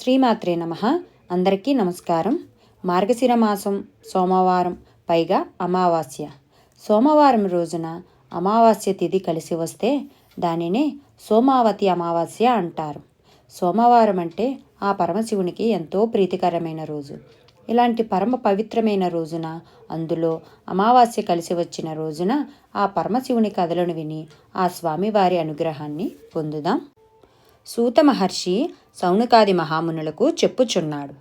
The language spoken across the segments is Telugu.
శ్రీమాత్రే నమ. అందరికీ నమస్కారం. మార్గశిర మాసం సోమవారం పైగా అమావాస్య. సోమవారం రోజున అమావాస్య తిథి కలిసి వస్తే దానినే సోమావతి అమావాస్య అంటారు. సోమవారం అంటే ఆ పరమశివునికి ఎంతో ప్రీతికరమైన రోజు. ఇలాంటి పరమ పవిత్రమైన రోజున అందులో అమావాస్య కలిసి వచ్చిన రోజున ఆ పరమశివుని కథలను విని ఆ స్వామివారి అనుగ్రహాన్ని పొందుదాం. సూత మహర్షి సౌనకాది మహామునులకు చెప్పుచున్నాడు.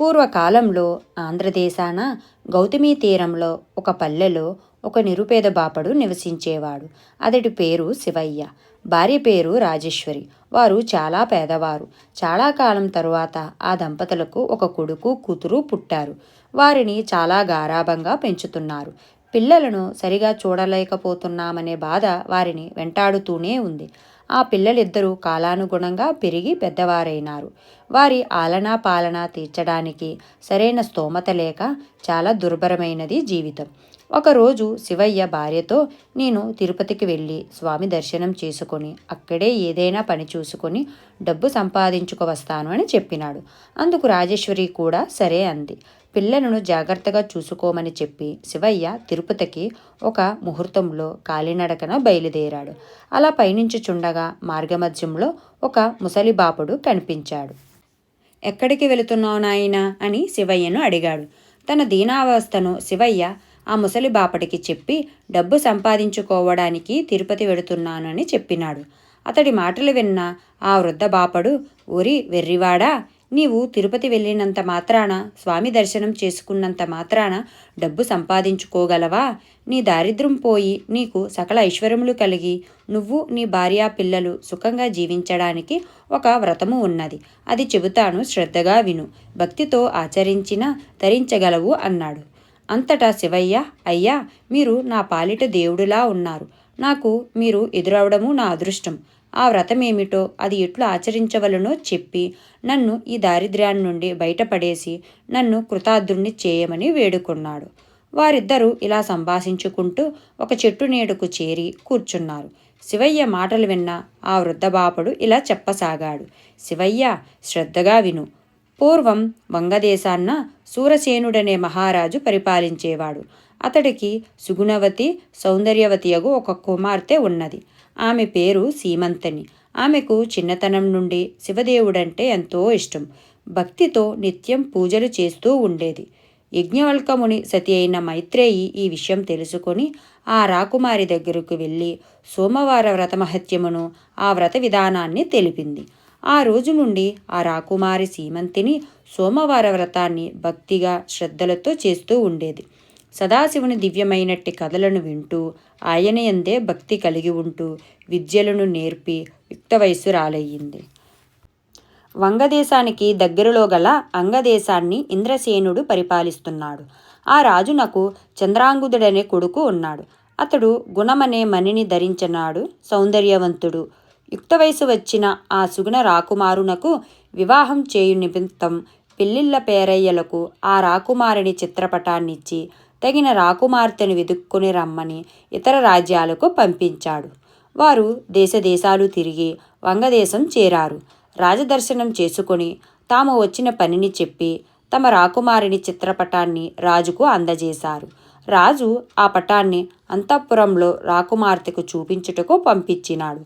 పూర్వకాలంలో ఆంధ్రదేశాన గౌతమీ తీరంలో ఒక పల్లెలో ఒక నిరుపేద బాపడు నివసించేవాడు. అతడి పేరు శివయ్య భార్య పేరు రాజేశ్వరి. వారు చాలా పేదవారు. చాలా కాలం తరువాత ఆ దంపతులకు ఒక కొడుకు కూతురు పుట్టారు. వారిని చాలా గారాభంగా పెంచుతున్నారు. పిల్లలను సరిగా చూడలేకపోతున్నామనే బాధ వారిని వెంటాడుతూనే ఉంది. ఆ పిల్లలిద్దరూ కాలానుగుణంగా పెరిగి పెద్దవారైనారు. వారి ఆలనా పాలన తీర్చడానికి సరైన స్తోమత లేక చాలా దుర్భరమైనది జీవితం. ఒకరోజు శివయ్య భార్యతో నేను తిరుపతికి వెళ్ళి స్వామి దర్శనం చేసుకొని అక్కడే ఏదైనా పని చూసుకొని డబ్బు సంపాదించుకు వస్తాను అని చెప్పినాడు. అందుకు రాజేశ్వరి కూడా సరే అంది. పిల్లలను జాగ్రత్తగా చూసుకోమని చెప్పి శివయ్య తిరుపతికి ఒక ముహూర్తంలో కాలినడకన బయలుదేరాడు. అలా పయనించుచుండగా మార్గమధ్యంలో ఒక ముసలిబాపుడు కనిపించాడు. ఎక్కడికి వెళుతున్నావు నాయనా? అని శివయ్యను అడిగాడు. తన దీనావస్థను శివయ్య ఆ ముసలి బాపటికి చెప్పి డబ్బు సంపాదించుకోవడానికి తిరుపతి వెడుతున్నానని చెప్పినాడు. అతడి మాటలు విన్న ఆ వృద్ధ బాపడు ఊరి వెర్రివాడా? నీవు తిరుపతి వెళ్ళినంత మాత్రాన స్వామి దర్శనం చేసుకున్నంత మాత్రాన డబ్బు సంపాదించుకోగలవా? నీ దారిద్ర్యం పోయి నీకు సకల ఐశ్వర్యములు కలిగి నువ్వు నీ భార్య పిల్లలు సుఖంగా జీవించడానికి ఒక వ్రతము ఉన్నది. అది చెబుతాను శ్రద్ధగా విను. భక్తితో ఆచరించిన తరించగలవు అన్నాడు. అంతటా శివయ్య అయ్యా మీరు నా పాలిట దేవుడులా ఉన్నారు. నాకు మీరు ఎదురవడము నా అదృష్టం. ఆ వ్రతమేమిటో అది ఎట్లు ఆచరించవలనో చెప్పి నన్ను ఈ దారిద్ర్యాన్ని నుండి బయటపడేసి నన్ను కృతార్థుణ్ణి చేయమని వేడుకున్నాడు. వారిద్దరూ ఇలా సంభాషించుకుంటూ ఒక చెట్టు నీడకు చేరి కూర్చున్నారు. శివయ్య మాటలు విన్న ఆ వృద్ధబాపుడు ఇలా చెప్పసాగాడు. శివయ్య శ్రద్ధగా విను. పూర్వం వంగదేశాన్న సూరసేనుడనే మహారాజు పరిపాలించేవాడు. అతడికి సుగుణవతి సౌందర్యవతియగు ఒక కుమార్తె ఉన్నది. ఆమె పేరు సీమంతని. ఆమెకు చిన్నతనం నుండి శివదేవుడంటే ఎంతో ఇష్టం. భక్తితో నిత్యం పూజలు చేస్తూ ఉండేది. యజ్ఞవల్కముని సతి అయిన మైత్రేయి ఈ విషయం తెలుసుకొని ఆ రాకుమారి దగ్గరకు వెళ్ళి సోమవార వ్రత మహత్యమును ఆ వ్రత విధానాన్ని తెలిపింది. ఆ రోజు నుండి ఆ రాకుమారి సీమంతిని సోమవార వ్రతాన్ని భక్తిగా శ్రద్ధలతో చేస్తూ ఉండేది. సదాశివుని దివ్యమైనట్టి కథలను వింటూ ఆయనయందే భక్తి కలిగి ఉంటూ విద్యలను నేర్పి యుక్త వయస్సు రాలయ్యింది వంగదేశానికి దగ్గరలో గల అంగదేశాన్ని ఇంద్రసేనుడు పరిపాలిస్తున్నాడు. ఆ రాజునకు చంద్రాంగుదుడనే కొడుకు ఉన్నాడు. అతడు గుణమనే మణిని ధరించినాడు సౌందర్యవంతుడు. యుక్త వయసు వచ్చిన ఆ సుగుణ రాకుమారునకు వివాహం చేయు నిమిత్తం పెళ్ళిళ్ళ పేరయ్యలకు ఆ రాకుమారిని చిత్రపటాన్నిచ్చి తగిన రాకుమార్తెను వెదుక్కుని రమ్మని ఇతర రాజ్యాలకు పంపించాడు. వారు దేశదేశాలు తిరిగి వంగదేశం చేరారు. రాజదర్శనం చేసుకొని తాము వచ్చిన పనిని చెప్పి తమ రాకుమారిని చిత్రపటాన్ని రాజుకు అందజేశారు. రాజు ఆ పటాన్ని అంతఃపురంలో రాకుమార్తెకు చూపించుటకు పంపించినాడు.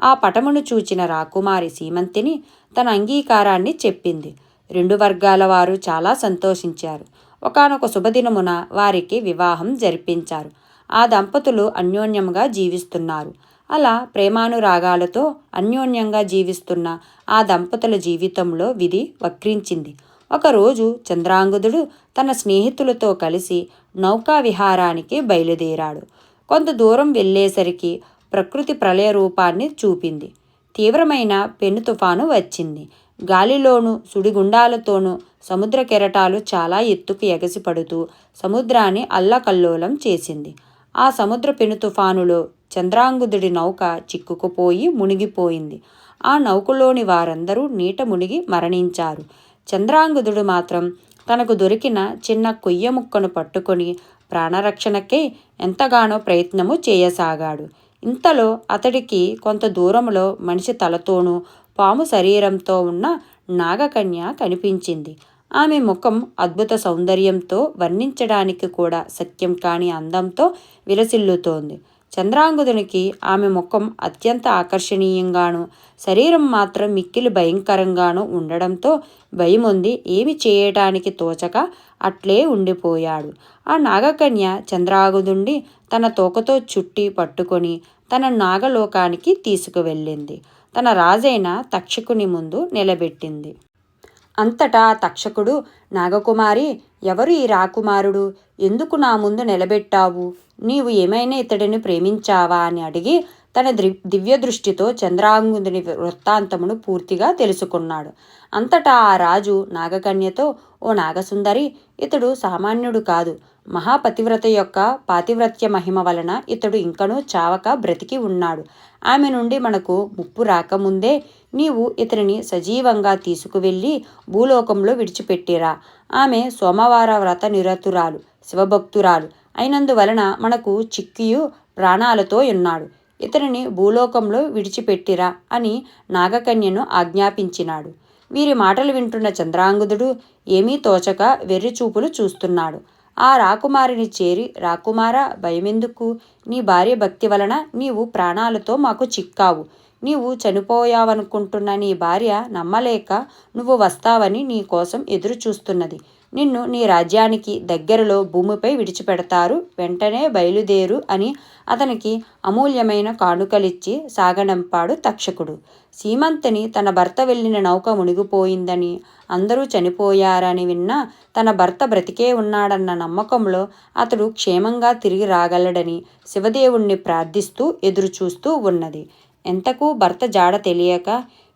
ఆ పటమును చూచిన రాకుమారి సీమంతిని తన అంగీకారాన్ని చెప్పింది. రెండు వర్గాల వారు చాలా సంతోషించారు. ఒకనొక శుభదినమున వారికి వివాహం జరిపించారు. ఆ దంపతులు అన్యోన్యంగా జీవిస్తున్నారు. అలా ప్రేమానురాగాలతో అన్యోన్యంగా జీవిస్తున్న ఆ దంపతుల జీవితంలో విధి వక్రించింది. ఒకరోజు చంద్రాంగుదుడు తన స్నేహితులతో కలిసి నౌకా విహారానికి బయలుదేరాడు. కొంత దూరం వెళ్ళేసరికి ప్రకృతి ప్రళయ రూపాన్ని చూపింది. తీవ్రమైన పెను తుఫాను వచ్చింది. గాలిలోనూ సుడిగుండాలతోనూ సముద్ర కెరటాలు చాలా ఎత్తుకు ఎగసిపడుతూ సముద్రాన్ని అల్లకల్లోలం చేసింది. ఆ సముద్ర పెను తుఫానులో చంద్రాంగుదుడి నౌక చిక్కుకుపోయి మునిగిపోయింది. ఆ నౌకలోని వారందరూ నీట మునిగి మరణించారు. చంద్రాంగుదుడు మాత్రం తనకు దొరికిన చిన్న కొయ్య ముక్కను పట్టుకొని ప్రాణరక్షణకే ఎంతగానో ప్రయత్నము చేయసాగాడు. ఇంతలో అతడికి కొంత దూరంలో మనిషి తలతోనూ పాము శరీరంతో ఉన్న నాగకన్య కనిపించింది. ఆమె ముఖం అద్భుత సౌందర్యంతో వర్ణించడానికి కూడా సత్యం కాని అందంతో విలసిల్లుతోంది చంద్రాంగుదునికి ఆమె ముఖం అత్యంత ఆకర్షణీయంగాను శరీరం మాత్రం మిక్కిలి భయంకరంగాను ఉండడంతో భయముంది ఏమి చేయటానికి తోచక అట్లే ఉండిపోయాడు. ఆ నాగకన్య చంద్రాగుదుండి తన తోకతో చుట్టి పట్టుకొని తన నాగలోకానికి తీసుకువెళ్ళింది. తన రాజైన తక్షకుని ముందు నిలబెట్టింది. అంతటా తక్షకుడు నాగకుమారి ఎవరు ఈ రాకుమారుడు? ఎందుకు నా ముందు నిలబెట్టావు? నీవు ఏమైనా ఇతడిని ప్రేమించావా? అని అడిగి తన దివ్య దృష్టితో చంద్రాంగుని వృత్తాంతమును పూర్తిగా తెలుసుకున్నాడు. అంతటా ఆ రాజు నాగకన్యతో ఓ నాగసుందరి ఇతడు సామాన్యుడు కాదు. మహాపతివ్రత యొక్క పాతివ్రత్య మహిమ వలన ఇతడు ఇంకనూ చావక బ్రతికి ఉన్నాడు. ఆమె నుండి మనకు ముప్పు రాకముందే నీవు ఇతనిని సజీవంగా తీసుకువెళ్ళి భూలోకంలో విడిచిపెట్టిరా. ఆమె సోమవార వ్రత నిరతురాలు శివభక్తురాలు. అయినందువలన మనకు చిక్కియు ప్రాణాలతో ఉన్నాడు. ఇతనిని భూలోకంలో విడిచిపెట్టిరా అని నాగకన్యను ఆజ్ఞాపించినాడు. వీరి మాటలు వింటున్న చంద్రాంగుదుడు ఏమీ తోచక వెర్రి చూపులు చూస్తున్నాడు. ఆ రాకుమారిని చేరి రాకుమారా భయమెందుకు? నీ భార్య భక్తి వలన నీవు ప్రాణాలతో మాకు చిక్కావు. నీవు చనిపోయావనుకుంటున్న నీ భార్య నమ్మలేక నువ్వు వస్తావని నీ కోసం ఎదురు చూస్తున్నది నిన్ను నీ రాజ్యానికి దగ్గరలో భూమిపై విడిచిపెడతారు. వెంటనే బయలుదేరు అని అతనికి అమూల్యమైన కానుకలిచ్చి సాగనంపాడు తక్షకుడు. సీమంతిని తన భర్త వెళ్ళిన నౌక మునిగిపోయిందని అందరూ చనిపోయారని విన్నా తన భర్త బ్రతికే ఉన్నాడన్న నమ్మకంలో అతడు క్షేమంగా తిరిగి రాగలడని శివదేవుణ్ణి ప్రార్థిస్తూ ఎదురుచూస్తూ ఉన్నది. ఎంతకు భర్త జాడ తెలియక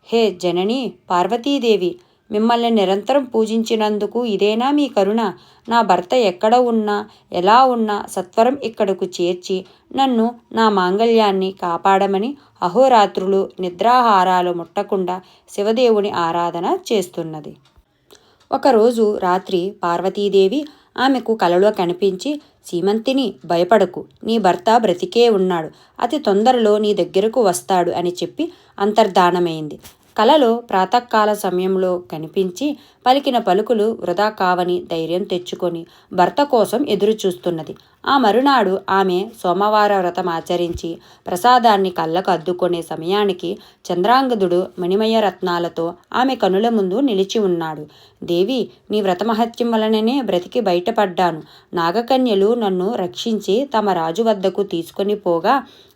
హే జనని పార్వతీదేవి మిమ్మల్ని నిరంతరం పూజించినందుకు ఇదేనా మీ కరుణ? నా భర్త ఎక్కడ ఉన్నా ఎలా ఉన్నా సత్వరం ఇక్కడకు చేర్చి నన్ను నా మాంగళ్యాన్ని కాపాడమని అహోరాత్రులు నిద్రాహారాలు ముట్టకుండా శివదేవుని ఆరాధన చేస్తున్నది. ఒకరోజు రాత్రి పార్వతీదేవి ఆమెకు కలలో కనిపించి సీమంతిని భయపడకు. నీ భర్త బ్రతికే ఉన్నాడు. అతి తొందరలో నీ దగ్గరకు వస్తాడు అని చెప్పి అంతర్ధానమైంది. కలలో ప్రాతకాల సమయంలో కనిపించి పలికిన పలుకులు వృధా కావని ధైర్యం తెచ్చుకొని భర్త కోసం ఎదురు చూస్తున్నది ఆ మరునాడు ఆమె సోమవార వ్రతం ఆచరించి ప్రసాదాన్ని కళ్ళకు అద్దుకునే సమయానికి చంద్రాంగదుడు మణిమయ రత్నాలతో ఆమె కనుల ముందు నిలిచి ఉన్నాడు. దేవి నీ వ్రతమహత్యం వలననే బ్రతికి బయటపడ్డాను. నాగకన్యలు నన్ను రక్షించి తమ రాజు వద్దకు తీసుకొని పోగా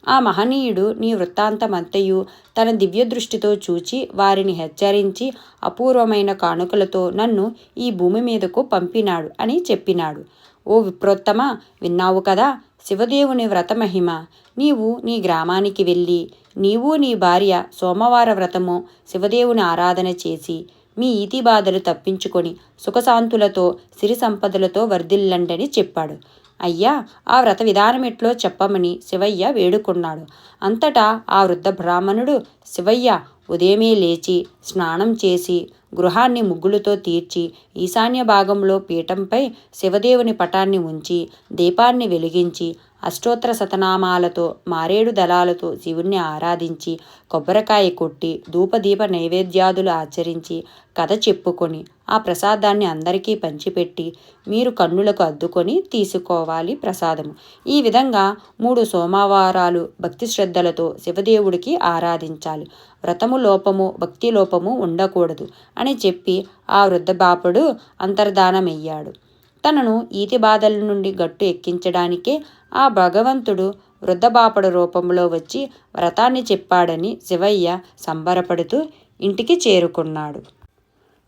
ఆ మహనీయుడు నీ వృత్తాంతమంతయు తన దివ్య దృష్టితో చూచి వారిని హెచ్చరించి అపూర్వమైన కానుకలతో నన్ను ఈ భూమి మీదకు పంపినాడు అని చెప్పినాడు. ఓ విప్రోత్తమ విన్నావు కదా శివదేవుని వ్రతమహిమ. నీవు నీ గ్రామానికి వెళ్ళి నీవు నీ భార్య సోమవార వ్రతము శివదేవుని ఆరాధన చేసి మీ ఈతి బాధలు తప్పించుకొని సుఖశాంతులతో సిరి సంపదలతో వర్ధిల్లండని చెప్పాడు. అయ్యా ఆ వ్రత విధానమెట్లో చెప్పమని శివయ్య వేడుకున్నాడు. అంతటా ఆ వృద్ధ బ్రాహ్మణుడు శివయ్య ఉదయమే లేచి స్నానం చేసి గృహాన్ని ముగ్గులతో తీర్చి ఈశాన్య భాగంలో పీఠంపై శివదేవుని పటాన్ని ఉంచి దీపాన్ని వెలిగించి అష్టోత్తర శతనామాలతో మారేడు దళాలతో శివుణ్ణి ఆరాధించి కొబ్బరికాయ కొట్టి ధూపదీప నైవేద్యాదులు ఆచరించి కథ చెప్పుకొని ఆ ప్రసాదాన్ని అందరికీ పంచిపెట్టి మీరు కన్నులకు అద్దుకొని తీసుకోవాలి ప్రసాదము. ఈ విధంగా మూడు సోమవారాలు భక్తి శ్రద్ధలతో శివదేవుడికి ఆరాధించాలి. వ్రతము లోపము భక్తి లోపము ఉండకూడదు అని చెప్పి ఆ వృద్ధ బాపుడు అంతర్ధానమయ్యాడు. తనను ఈతి బాధల నుండి గట్టు ఎక్కించడానికే ఆ భగవంతుడు వృద్ధబాపడు రూపంలో వచ్చి వ్రతాన్ని చెప్పాడని శివయ్య సంబరపడుతూ ఇంటికి చేరుకున్నాడు.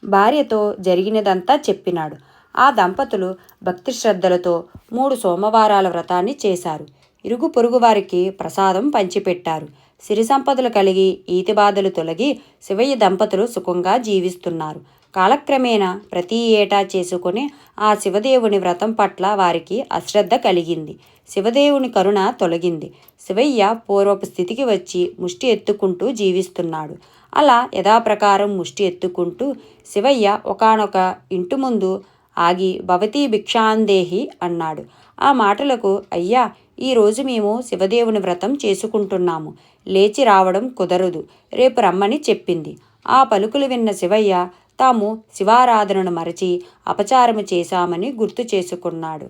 భార్యతో జరిగినదంతా చెప్పినాడు. ఆ దంపతులు భక్తి శ్రద్ధలతో మూడు సోమవారాల వ్రతాన్ని చేశారు. ఇరుగు పొరుగు వారికి ప్రసాదం పంచిపెట్టారు. సిరి సంపదలు కలిగి ఈతి బాధలు తొలగి శివయ్య దంపతులు సుఖంగా జీవిస్తున్నారు. కాలక్రమేణా ప్రతి ఏటా చేసుకుని ఆ శివదేవుని వ్రతం పట్ల వారికి అశ్రద్ధ కలిగింది. శివదేవుని కరుణ తొలగింది. శివయ్య పూర్వపు స్థితికి వచ్చి ముష్టి ఎత్తుకుంటూ జీవిస్తున్నాడు. అలా యథాప్రకారం ముష్టి ఎత్తుకుంటూ శివయ్య ఒకనొక ఇంటి ముందు ఆగి భవతీ భిక్షాందేహి అన్నాడు. ఆ మాటలకు అయ్యా ఈరోజు మేము శివదేవుని వ్రతం చేసుకుంటున్నాము. లేచి రావడం కుదరదు. రేపు రమ్మని చెప్పింది. ఆ పలుకులు విన్న శివయ్య తాము శివారాధనను మరచి అపచారము చేశామని గుర్తు చేసుకున్నాడు.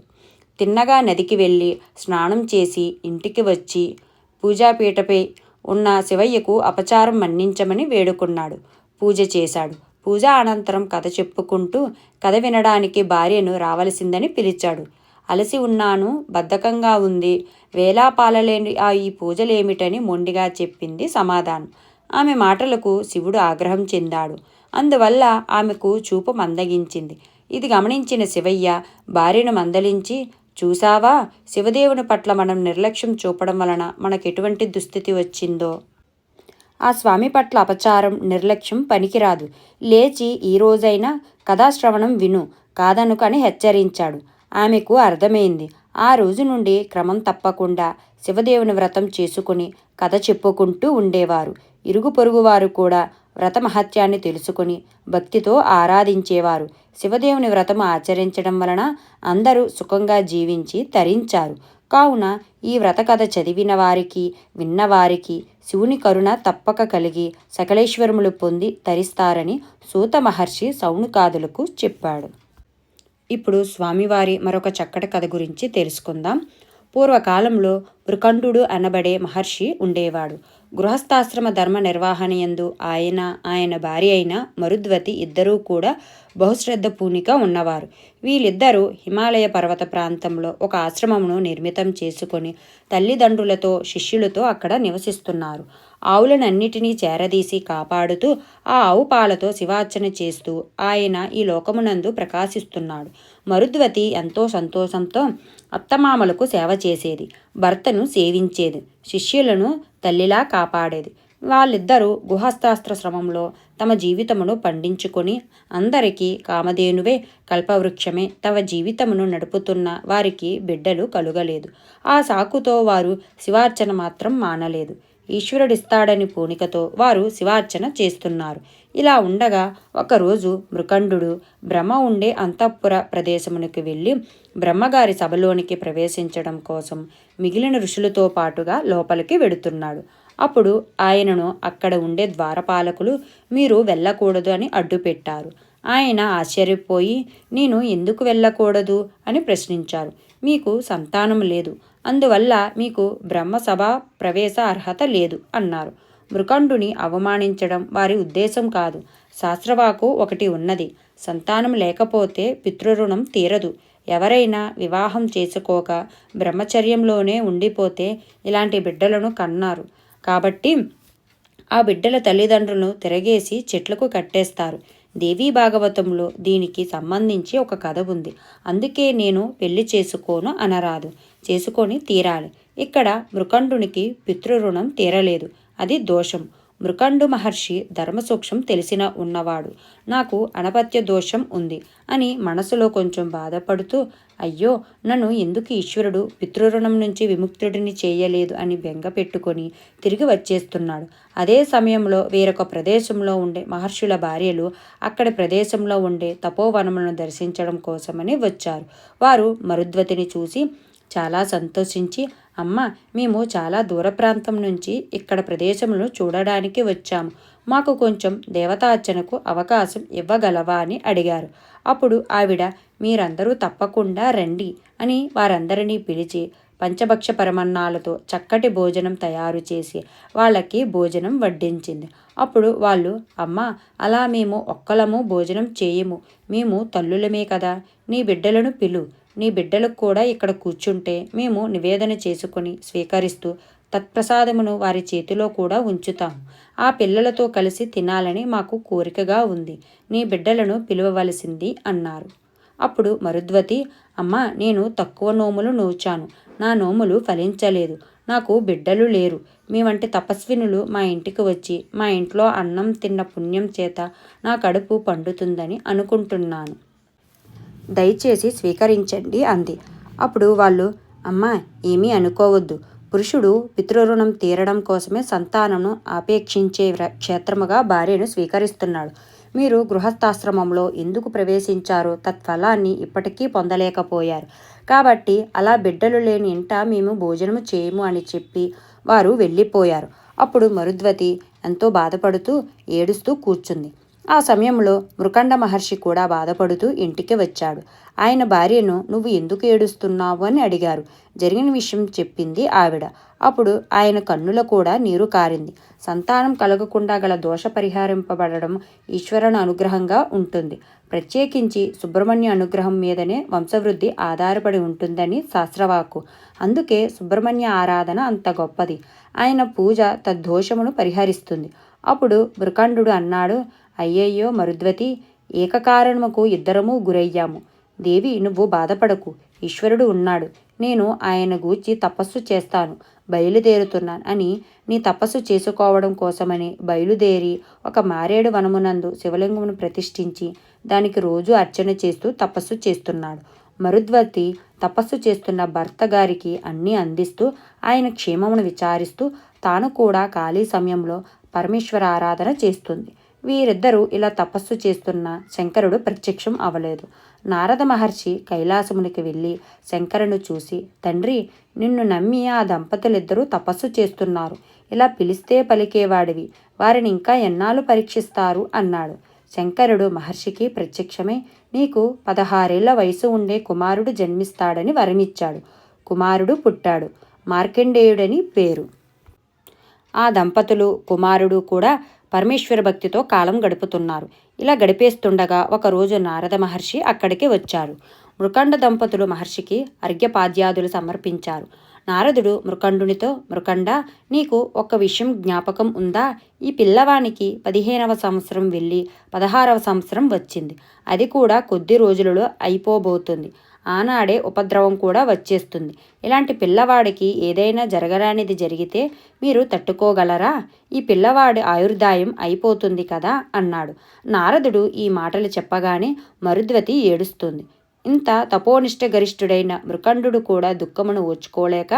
తిన్నగా నదికి వెళ్ళి స్నానం చేసి ఇంటికి వచ్చి పూజాపీఠపై ఉన్న శివయ్యకు అపచారం మన్నించమని వేడుకున్నాడు. పూజ చేశాడు. పూజ అనంతరం కథ చెప్పుకుంటూ కథ వినడానికి భార్యను రావలసిందని పిలిచాడు. అలసి ఉన్నాను బద్ధకంగా ఉంది వేలాపాలలేని ఆ ఈ పూజలేమిటని మొండిగా చెప్పింది సమాధానం. ఆమె మాటలకు శివుడు ఆగ్రహం చెందాడు. అందువల్ల ఆమెకు చూపు మందగించింది. ఇది గమనించిన శివయ్య భార్యను మందలించి చూసావా శివదేవుని పట్ల మనం నిర్లక్ష్యం చూపడం వలన మనకు ఎటువంటి దుస్థితి వచ్చిందో? ఆ స్వామి పట్ల అపచారం నిర్లక్ష్యం పనికిరాదు. లేచి ఈ రోజైనా కథాశ్రవణం విను. కాదనుకని హెచ్చరించాడు. ఆమెకు అర్థమైంది. ఆ రోజు నుండి క్రమం తప్పకుండా శివదేవుని వ్రతం చేసుకుని కథ చెప్పుకుంటూ ఉండేవారు. ఇరుగు పొరుగువారు కూడా వ్రత మహత్యాన్ని తెలుసుకుని భక్తితో ఆరాధించేవారు. శివదేవుని వ్రతం ఆచరించడం వలన అందరూ సుఖంగా జీవించి తరించారు. కావున ఈ వ్రత కథ చదివిన వారికి విన్నవారికి శివుని కరుణ తప్పక కలిగి సకలేశ్వరములు పొంది తరిస్తారని సూత మహర్షి సౌనుకాదులకు చెప్పాడు. ఇప్పుడు స్వామివారి మరొక చక్కటి కథ గురించి తెలుసుకుందాం. పూర్వకాలంలో మృకంఠుడు అనబడే మహర్షి ఉండేవాడు. గృహస్థాశ్రమ ధర్మ నిర్వహణయందు ఆయన ఆయన భార్య అయిన మరుద్వతి ఇద్దరూ కూడా బహుశ్రద్ధ పూనిక ఉన్నవారు. వీళ్ళిద్దరూ హిమాలయ పర్వత ప్రాంతంలో ఒక ఆశ్రమమును నిర్మితం చేసుకొని తల్లిదండ్రులతో శిష్యులతో అక్కడ నివసిస్తున్నారు. ఆవులనన్నిటినీ చేరదీసి కాపాడుతూ ఆ ఆవు పాలతో శివార్చన చేస్తూ ఆయన ఈ లోకమునందు ప్రకాశిస్తున్నాడు. మరుద్వతి ఎంతో సంతోషంతో అత్తమామలకు సేవ చేసేది. భర్తను సేవించేది. శిష్యులను తల్లిలా కాపాడేది. వాళ్ళిద్దరూ గుహస్థాస్త్ర శ్రమంలో తమ జీవితమును పండించుకొని అందరికీ కామధేనువే కల్పవృక్షమే తమ జీవితమును నడుపుతున్న వారికి బిడ్డలు కలుగలేదు. ఆ సాకుతో వారు శివార్చన మాత్రం మానలేదు. ఈశ్వరుడిస్తాడని పూనికతో వారు శివార్చన చేస్తున్నారు. ఇలా ఉండగా ఒకరోజు మృకండు బ్రహ్మ ఉండే అంతఃపుర ప్రదేశమునికి వెళ్ళి బ్రహ్మగారి సభలోనికి ప్రవేశించడం కోసం మిగిలిన ఋషులతో పాటుగా లోపలికి వెడుతున్నాడు. అప్పుడు ఆయనను అక్కడ ఉండే ద్వారపాలకులు మీరు వెళ్ళకూడదు అని అడ్డుపెట్టారు ఆయన ఆశ్చర్యపోయి నేను ఎందుకు వెళ్ళకూడదు? అని ప్రశ్నించారు. మీకు సంతానం లేదు. అందువల్ల మీకు బ్రహ్మసభ ప్రవేశ అర్హత లేదు అన్నారు. మృకండుని అవమానించడం వారి ఉద్దేశం కాదు. శాస్త్రవాకు ఒకటి ఉన్నది. సంతానం లేకపోతే పితృరుణం తీరదు. ఎవరైనా వివాహం చేసుకోక బ్రహ్మచర్యంలోనే ఉండిపోతే ఇలాంటి బిడ్డలను కన్నారు. కాబట్టి ఆ బిడ్డల తల్లిదండ్రులను తిరగేసి చెట్లకు కట్టేస్తారు. దేవీ భాగవతంలో దీనికి సంబంధించి ఒక కథ ఉంది. అందుకే నేను పెళ్ళి చేసుకోను అనరాదు. చేసుకొని తీరాలి. ఇక్కడ మృకండునికి పితృరుణం తీరలేదు. అది దోషం. మృకండు మహర్షి ధర్మసూక్ష్మం తెలిసిన ఉన్నవాడు. నాకు అనపత్య దోషం ఉంది అని మనసులో కొంచెం బాధపడుతూ అయ్యో నన్ను ఎందుకు ఈశ్వరుడు పితృరుణం నుంచి విముక్తుడిని చేయలేదు అని బెంగ పెట్టుకొని తిరిగి వచ్చేస్తున్నాడు. అదే సమయంలో వేరొక ప్రదేశంలో ఉండే మహర్షుల భార్యలు అక్కడి ప్రదేశంలో ఉండే తపోవనములను దర్శించడం కోసమని వచ్చారు. వారు మరుద్వతిని చూసి చాలా సంతోషించి అమ్మ మేము చాలా దూర ప్రాంతం నుంచి ఇక్కడ ప్రదేశంలో చూడడానికి వచ్చాము. మాకు కొంచెం దేవతార్చనకు అవకాశం ఇవ్వగలవా అని అడిగారు. అప్పుడు ఆవిడ మీరందరూ తప్పకుండా రండి అని వారందరినీ పిలిచి పంచభక్ష పరమన్నాలతో చక్కటి భోజనం తయారు చేసి వాళ్ళకి భోజనం వడ్డించింది. అప్పుడు వాళ్ళు అమ్మ అలా మేము ఒక్కలము భోజనం చేయము. మేము తల్లులమే కదా. నీ బిడ్డలను పిలు. నీ బిడ్డలకు కూడా ఇక్కడ కూర్చుంటే మేము నివేదన చేసుకుని స్వీకరిస్తూ తత్ప్రసాదమును వారి చేతిలో కూడా ఉంచుతాము ఆ పిల్లలతో కలిసి తినాలని మాకు కోరికగా ఉంది. నీ బిడ్డలను పిలువవలసింది అన్నారు. అప్పుడు మరుద్వతి అమ్మ నేను తక్కువ నోములు నోచాను నా నోములు ఫలించలేదు. నాకు బిడ్డలు లేరు. మీ వంటి తపస్వినులు మా ఇంటికి వచ్చి మా ఇంట్లో అన్నం తిన్న పుణ్యం చేత నా కడుపు పండుతుందని అనుకుంటున్నాను. దయచేసి స్వీకరించండి అంది. అప్పుడు వాళ్ళు అమ్మా ఏమీ అనుకోవద్దు. పురుషుడు పితృరుణం తీరడం కోసమే సంతానమును ఆపేక్షించే క్షేత్రముగా భార్యను స్వీకరిస్తున్నాడు. మీరు గృహస్థాశ్రమంలో ఎందుకు ప్రవేశించారో తత్ఫలాన్ని ఇప్పటికీ పొందలేకపోయారు. కాబట్టి అలా బిడ్డలు లేని ఇంట మేము భోజనము చేయము అని చెప్పి వారు వెళ్ళిపోయారు. అప్పుడు మరుద్వతి ఎంతో బాధపడుతూ ఏడుస్తూ కూర్చుంది. ఆ సమయంలో మృకండ మహర్షి కూడా బాధపడుతూ ఇంటికి వచ్చాడు. ఆయన భార్యను నువ్వు ఎందుకు ఏడుస్తున్నావు? అని అడిగారు. జరిగిన విషయం చెప్పింది ఆవిడ. అప్పుడు ఆయన కన్నుల కూడా నీరు కారింది. సంతానం కలగకుండా గల దోష పరిహారింపబడడం ఈశ్వరుని అనుగ్రహంగా ఉంటుంది. ప్రత్యేకించి సుబ్రహ్మణ్య అనుగ్రహం మీదనే వంశవృద్ధి ఆధారపడి ఉంటుందని శాస్త్రవాక్కు. అందుకే సుబ్రహ్మణ్య ఆరాధన అంత గొప్పది. ఆయన పూజ తద్దోషమును పరిహరిస్తుంది. అప్పుడు మృకండు అన్నాడు అయ్యయ్యో మరుద్వతి ఏకకారణముకు ఇద్దరము గురయ్యాము. దేవి నువ్వు బాధపడకు. ఈశ్వరుడు ఉన్నాడు. నేను ఆయన గూర్చి తపస్సు చేస్తాను. బయలుదేరుతున్నాను అని నీ తపస్సు చేసుకోవడం కోసమని బయలుదేరి ఒక మారేడు వనమునందు శివలింగమును ప్రతిష్ఠించి దానికి రోజు అర్చన చేస్తూ తపస్సు చేస్తున్నాడు. మరుద్వతి తపస్సు చేస్తున్న భర్త గారికి అన్నీ అందిస్తూ ఆయన క్షేమమును విచారిస్తూ తాను కూడా ఖాళీ సమయంలో పరమేశ్వర ఆరాధన చేస్తుంది. వీరిద్దరూ ఇలా తపస్సు చేస్తున్న శంకరుడు ప్రత్యక్షం అవలేదు. నారద మహర్షి కైలాసమునికి వెళ్ళి శంకరును చూసి తండ్రి నిన్ను నమ్మి ఆ దంపతులిద్దరూ తపస్సు చేస్తున్నారు. ఇలా పిలిస్తే పలికేవాడివి. వారిని ఇంకా ఎన్నాళ్ళు పరీక్షిస్తారు? అన్నాడు. శంకరుడు మహర్షికి ప్రత్యక్షమై నీకు పదహారేళ్ళ వయసు ఉండే కుమారుడు జన్మిస్తాడని వరమిచ్చాడు. కుమారుడు పుట్టాడు. మార్కండేయుడని పేరు. ఆ దంపతులు కుమారుడు కూడా పరమేశ్వర భక్తితో కాలం గడుపుతున్నారు. ఇలా గడిపేస్తుండగా ఒకరోజు నారద మహర్షి అక్కడికి వచ్చారు. మృకండ దంపతులు మహర్షికి అర్ఘ్యపాద్యాదులు సమర్పించారు. నారదుడు మృకండునితో మృకండ నీకు ఒక విషయం జ్ఞాపకం ఉందా? ఈ పిల్లవానికి పదిహేనవ సంవత్సరం వెళ్ళి పదహారవ సంవత్సరం వచ్చింది. అది కూడా కొద్ది రోజులలో అయిపోబోతుంది. ఆనాడే ఉపద్రవం కూడా వచ్చేస్తుంది. ఇలాంటి పిల్లవాడికి ఏదైనా జరగరానిది జరిగితే మీరు తట్టుకోగలరా? ఈ పిల్లవాడి ఆయుర్దాయం అయిపోతుంది కదా? అన్నాడు. నారదుడు ఈ మాటలు చెప్పగానే మరుద్వతి ఏడుస్తుంది. ఇంత తపోనిష్ట గరిష్ఠుడైన మృకండు కూడా దుఃఖమును ఓచుకోలేక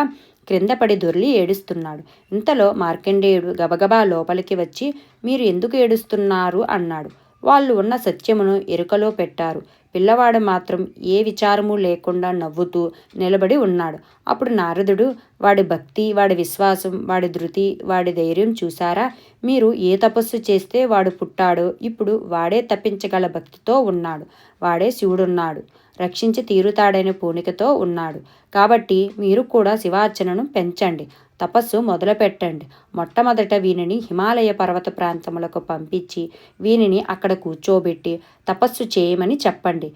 క్రిందపడి దొర్లి ఏడుస్తున్నాడు. ఇంతలో మార్కండేయుడు గబగబా లోపలికి వచ్చి మీరు ఎందుకు ఏడుస్తున్నారు? అన్నాడు. వాళ్ళు ఉన్న సత్యమును ఎరుకలో పెట్టారు. పిల్లవాడు మాత్రం ఏ విచారము లేకుండా నవ్వుతూ నిలబడి ఉన్నాడు. అప్పుడు నారదుడు వాడి భక్తి వాడి విశ్వాసం వాడి ధృతి వాడి ధైర్యం చూసారా మీరు ఏ తపస్సు చేస్తే వాడు పుట్టాడో ఇప్పుడు వాడే తప్పించగల భక్తితో ఉన్నాడు. వాడే శివుడున్నాడు. రక్షించి తీరుతాడనే పూనికతో ఉన్నాడు. కాబట్టి మీరు కూడా శివార్చనను పెంచండి. తపస్సు మొదలుపెట్టండి. మొట్టమొదట వీనిని హిమాలయ పర్వత ప్రాంతములకు పంపించి వీనిని అక్కడ కూర్చోబెట్టి తపస్సు చేయమని చెప్పండి.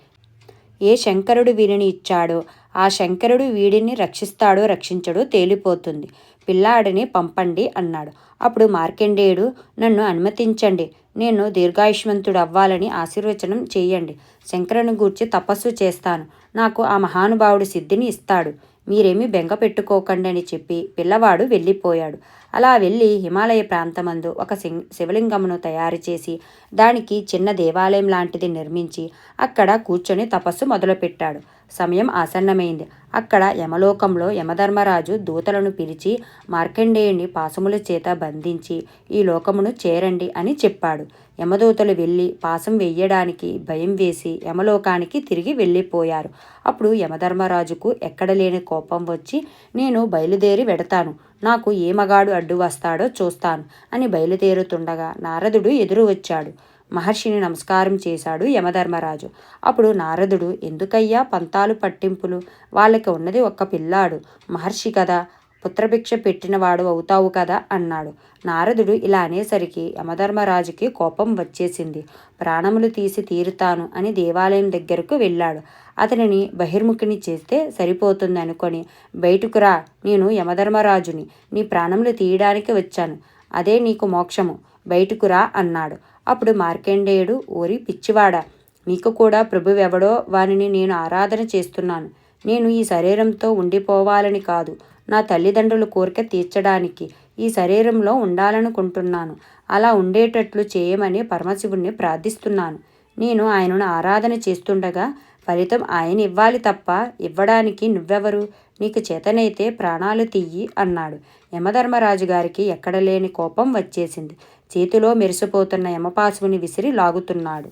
ఏ శంకరుడు వీరిని ఇచ్చాడో ఆ శంకరుడు వీడిని రక్షిస్తాడో రక్షించడో తేలిపోతుంది. పిల్లాడిని పంపండి అన్నాడు. అప్పుడు మార్కండేయుడు నన్ను అనుమతించండి. నేను దీర్ఘాయుష్మంతుడు అవ్వాలని ఆశీర్వచనం చేయండి. శంకరుని గూర్చి తపస్సు చేస్తాను. నాకు ఆ మహానుభావుడు సిద్ధిని ఇస్తాడు. మీరేమీ బెంగ పెట్టుకోకండి అని చెప్పి పిల్లవాడు వెళ్ళిపోయాడు. అలా వెళ్ళి హిమాలయ ప్రాంతమందు ఒక శివలింగమును తయారు చేసి దానికి చిన్న దేవాలయం లాంటిది నిర్మించి అక్కడ కూర్చొని తపస్సు మొదలుపెట్టాడు. సమయం ఆసన్నమైంది. అక్కడ యమలోకంలో యమధర్మరాజు దూతలను పిలిచి మార్కండేయుని పాసముల చేత బంధించి ఈ లోకమును చేరండి అని చెప్పాడు. యమదూతలు వెళ్ళి పాసం వెయ్యడానికి భయం వేసి యమలోకానికి తిరిగి వెళ్ళిపోయారు. అప్పుడు యమధర్మరాజుకు ఎక్కడ లేని కోపం వచ్చి నేను బయలుదేరి వెడతాను. నాకు ఏ మగాడు అడ్డు వస్తాడో చూస్తాను అని బయలుదేరుతుండగా నారదుడు ఎదురు వచ్చాడు మహర్షిని నమస్కారం చేశాడు యమధర్మరాజు. అప్పుడు నారదుడు ఎందుకయ్యా పంతాలు పట్టింపులు? వాళ్ళకి ఉన్నది ఒక్క పిల్లాడు. మహర్షి కదా పుత్రభిక్ష పెట్టినవాడు అవుతావు కదా అన్నాడు. నారదుడు ఇలా అనేసరికి యమధర్మరాజుకి కోపం వచ్చేసింది. ప్రాణములు తీసి తీరుతాను అని దేవాలయం దగ్గరకు వెళ్ళాడు. అతనిని బహిర్ముఖిని చేస్తే సరిపోతుంది అనుకొని బయటకు రా నేను యమధర్మరాజుని. నీ ప్రాణములు తీయడానికి వచ్చాను. అదే నీకు మోక్షము. బయటకు రా అన్నాడు. అప్పుడు మార్కండేయుడు ఓరి పిచ్చివాడా నీకు కూడా ప్రభువెవడో వారిని నేను ఆరాధన చేస్తున్నాను. నేను ఈ శరీరంతో ఉండిపోవాలని కాదు నా తల్లిదండ్రుల కోరిక తీర్చడానికి ఈ శరీరంలో ఉండాలనుకుంటున్నాను. అలా ఉండేటట్లు చేయమని పరమశివుణ్ణి ప్రార్థిస్తున్నాను. నేను ఆయనను ఆరాధన చేస్తుండగా ఫలితం ఆయన ఇవ్వాలి తప్ప ఇవ్వడానికి నువ్వెవరు? నీకు చేతనైతే ప్రాణాలు తీయి అన్నాడు. యమధర్మరాజు గారికి ఎక్కడ లేని కోపం వచ్చేసింది. చేతిలో మెరిసిపోతున్న యమపాశువుని విసిరి లాగుతున్నాడు.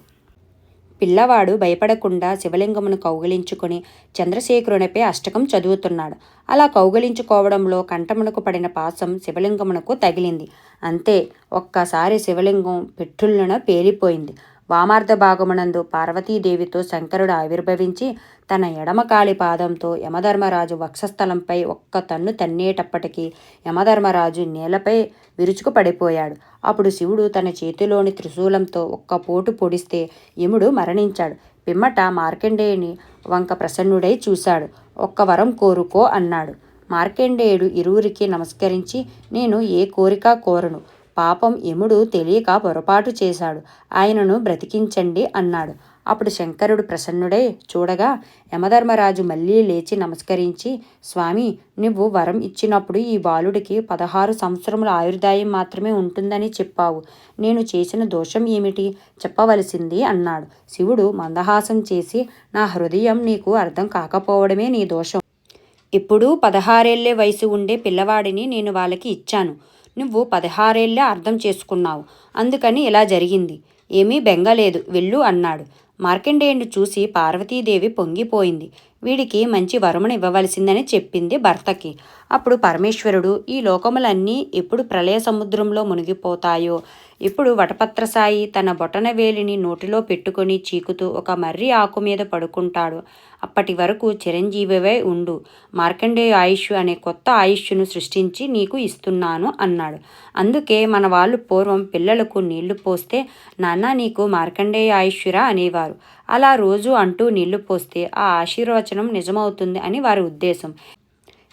పిల్లవాడు భయపడకుండా శివలింగమును కౌగలించుకుని చంద్రశేఖరునిపై అష్టకం చదువుతున్నాడు. అలా కౌగిలించుకోవడంలో కంఠమునకు పడిన పాసం శివలింగమునకు తగిలింది. అంతే ఒక్కసారి శివలింగం పెట్టుళ్ళన పేలిపోయింది. వామార్థ భాగమునందు పార్వతీదేవితో శంకరుడు ఆవిర్భవించి తన ఎడమకాలి పాదంతో యమధర్మరాజు వక్షస్థలంపై ఒక్క తన్ను తన్నేటప్పటికీ యమధర్మరాజు నేలపై విరుచుకు పడిపోయాడు అప్పుడు శివుడు తన చేతిలోని త్రిశూలంతో ఒక్క పోటు పొడిస్తే యముడు మరణించాడు. పిమ్మట మార్కండేయుని వంక ప్రసన్నుడై చూశాడు. ఒక్క వరం కోరుకో అన్నాడు. మార్కండేయుడు ఇరువురికి నమస్కరించి నేను ఏ కోరిక కోరను? పాపం యముడు తెలియక పొరపాటు చేశాడు. ఆయనను బ్రతికించండి అన్నాడు. అప్పుడు శంకరుడు ప్రసన్నుడై చూడగా యమధర్మరాజు మళ్ళీ లేచి నమస్కరించి స్వామి నువ్వు వరం ఇచ్చినప్పుడు ఈ బాలుడికి పదహారు సంవత్సరముల ఆయుర్దాయం మాత్రమే ఉంటుందని చెప్పావు. నేను చేసిన దోషం ఏమిటి? చెప్పవలసింది అన్నాడు. శివుడు మందహాసం చేసి నా హృదయం నీకు అర్థం కాకపోవడమే నీ దోషం. ఇప్పుడు పదహారేళ్ళే వయసు ఉండే పిల్లవాడిని నేను వాళ్ళకి ఇచ్చాను. నువ్వు పదహారేళ్ళే అర్థం చేసుకున్నావు. అందుకని ఇలా జరిగింది. ఏమీ బెంగలేదు. వెళ్ళు అన్నాడు. మార్కండేయుని చూసి పార్వతీదేవి పొంగిపోయింది. వీడికి మంచి వరమును ఇవ్వవలసిందని చెప్పింది భర్తకి. అప్పుడు పరమేశ్వరుడు ఈ లోకములన్నీ ఎప్పుడు ప్రళయ సముద్రంలో మునిగిపోతాయో? ఇప్పుడు వటపత్రసాయి తన బొటన వేలిని నోటిలో పెట్టుకొని చీకుతూ ఒక మర్రి ఆకు మీద పడుకుంటాడు. అప్పటి వరకు చిరంజీవివై ఉండు. మార్కండేయ ఆయుష్ అనే కొత్త ఆయుష్ను సృష్టించి నీకు ఇస్తున్నాను అన్నాడు. అందుకే మన వాళ్ళు పూర్వం పిల్లలకు నీళ్ళు పోస్తే నాన్న నీకు మార్కండేయ ఆయుష్యురా అనేవారు. అలా రోజు అంటూ నీళ్ళు పోస్తే ఆ ఆశీర్వచనం నిజమవుతుంది అని వారి ఉద్దేశం.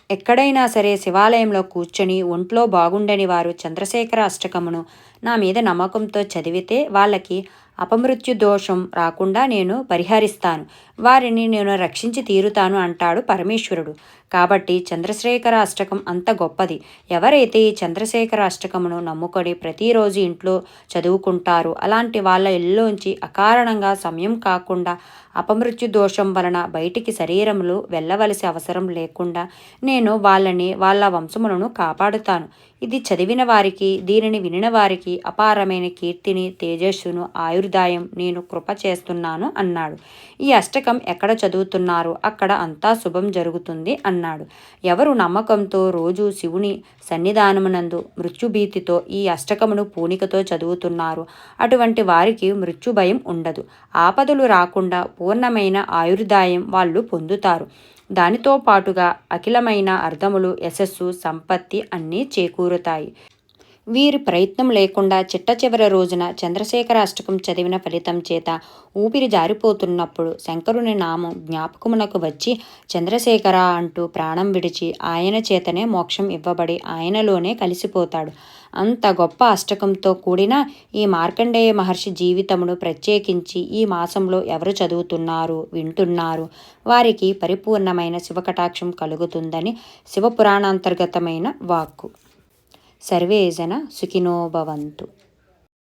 ఎక్కడైనా సరే శివాలయంలో కూర్చొని ఒంట్లో బాగుండని వారు చంద్రశేఖర అష్టకమును నా మీద నమ్మకంతో చదివితే వాళ్ళకి అపమృత్యు దోషం రాకుండా నేను పరిహరిస్తాను. వారిని నేను రక్షించి తీరుతాను అంటాడు పరమేశ్వరుడు. కాబట్టి చంద్రశేఖర అష్టకం అంత గొప్పది. ఎవరైతే ఈ చంద్రశేఖర అష్టకమును నమ్ముకొని ప్రతిరోజు ఇంట్లో చదువుకుంటారు అలాంటి వాళ్ళ ఇల్లోంచి అకారణంగా సమయం కాకుండా అపమృత్యు దోషం వలన బయటికి శరీరములు వెళ్ళవలసి అవసరం లేకుండా నేను వాళ్ళని వాళ్ళ వంశములను కాపాడుతాను. ఇది చదివిన వారికి దీనిని వినిన వారికి అపారమైన కీర్తిని తేజస్సును ఆయుర్దాయం నేను కృప చేస్తున్నాను అన్నాడు. ఈ అష్టకం ఎక్కడ చదువుతున్నారు? అక్కడ అంతా శుభం జరుగుతుంది అన్నాడు. ఎవరు నమ్మకంతో రోజు శివుని సన్నిధానమునందు మృత్యుభీతితో ఈ అష్టకమును పూనికతో చదువుతున్నారు. అటువంటి వారికి మృత్యు భయం ఉండదు. ఆపదలు రాకుండా పూర్ణమైన ఆయుర్దాయం వాళ్ళు పొందుతారు. దానితో పాటుగా అఖిలమైన అర్థములు యశస్సు సంపత్తి అన్నీ చేకూరుతాయి. వీరి ప్రయత్నం లేకుండా చిట్ట చివరి రోజున చంద్రశేఖర అష్టకం చదివిన ఫలితం చేత ఊపిరి జారిపోతున్నప్పుడు శంకరుని నామం జ్ఞాపకమునకు వచ్చి చంద్రశేఖర అంటూ ప్రాణం విడిచి ఆయన చేతనే మోక్షం ఇవ్వబడి ఆయనలోనే కలిసిపోతాడు. అంత గొప్ప అష్టకంతో కూడిన ఈ మార్కండేయ మహర్షి జీవితమును ప్రత్యేకించి ఈ మాసంలో ఎవరు చదువుతున్నారు వింటున్నారు? వారికి పరిపూర్ణమైన శివకటాక్షం కలుగుతుందని శివపురాణాంతర్గతమైన వాక్కు. సర్వే జన సుఖినో భవంతు.